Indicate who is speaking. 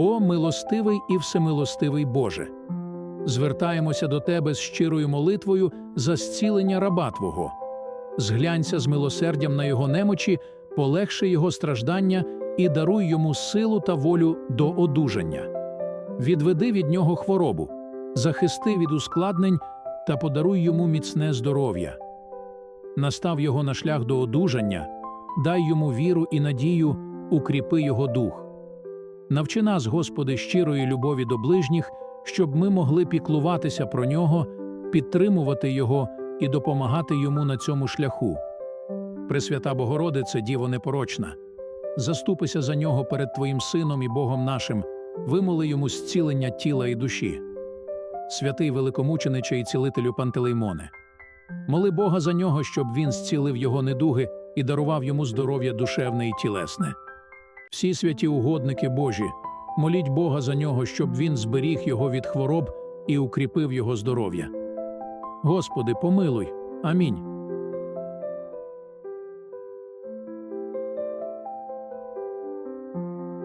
Speaker 1: О, милостивий і всемилостивий Боже! Звертаємося до Тебе з щирою молитвою за зцілення раба Твого. Зглянься з милосердям на його немочі, полегши його страждання і даруй йому силу та волю до одужання. Відведи від нього хворобу, захисти від ускладнень та подаруй йому міцне здоров'я. Настав його на шлях до одужання, дай йому віру і надію, укріпи його дух. Навчи нас, Господи, щирої любові до ближніх, щоб ми могли піклуватися про нього, підтримувати його і допомагати йому на цьому шляху. Пресвята Богородице, Діво непорочна, заступися за нього перед Твоїм Сином і Богом нашим, вимоли йому зцілення тіла і душі. Святий великомучениче і цілителю Пантелеймоне, моли Бога за нього, щоб він зцілив його недуги і дарував йому здоров'я душевне і тілесне. Всі святі угодники Божі, моліть Бога за нього, щоб він зберіг його від хвороб і укріпив його здоров'я. Господи, помилуй. Амінь.